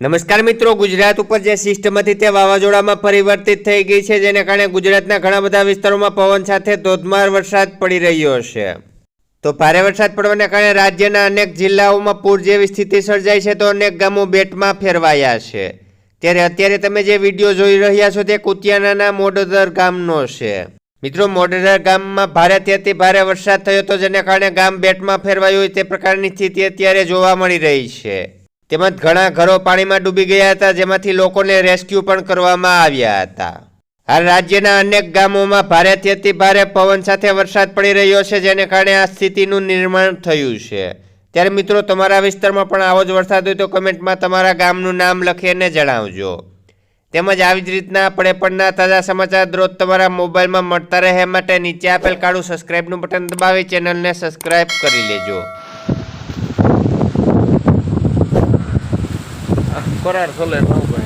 નમસ્કાર મિત્રો, ગુજરાત ઉપર જે સિસ્ટમ હતી તે વાવાઝોડામાં પરિવર્તિત થઈ ગઈ છે, જેને કારણે ગુજરાતના ઘણા બધા વિસ્તારોમાં પવન સાથે ધોધમાર વરસાદ પડી રહ્યો છે. તો ભારે વરસાદ પડવાને કારણે રાજ્યના અનેક જિલ્લાઓમાં પૂર જેવી સ્થિતિ સર્જાઈ છે, તો અનેક ગામો બેટમાં ફેરવાયા છે. ત્યારે અત્યારે તમે જે વીડિયો જોઈ રહ્યા છો, તે કુતિયાનાના મોડોદર ગામનો છે. મિત્રો મોડેદર ગામમાં ભારે અતિ ભારે વરસાદ થયો હતો, જેને કારણે ગામ બેટમાં ફેરવાયું હોય તે પ્રકારની સ્થિતિ અત્યારે જોવા મળી રહી છે. તેમજ ઘણા ઘરો પાણીમાં ડૂબી ગયા હતા, જેમાંથી લોકોને રેસ્ક્યુ પણ કરવામાં આવ્યા હતા. હાલ રાજ્યના અનેક ગામોમાં ભારેથી અતિ ભારે પવન સાથે વરસાદ પડી રહ્યો છે, જેને કારણે આ સ્થિતિનું નિર્માણ થયું છે. ત્યારે મિત્રો, તમારા વિસ્તારમાં પણ આવો જ વરસાદ હોય તો કમેન્ટમાં તમારા ગામનું નામ લખીને જણાવજો. તેમજ આવી જ રીતના આપણે પણના તાજા સમાચાર દરરોજ તમારા મોબાઈલમાં મળતા રહે માટે નીચે આપેલ કાળું સબસ્ક્રાઇબનું બટન દબાવી ચેનલને સબસ્ક્રાઇબ કરી લેજો. করার চলে নৌকা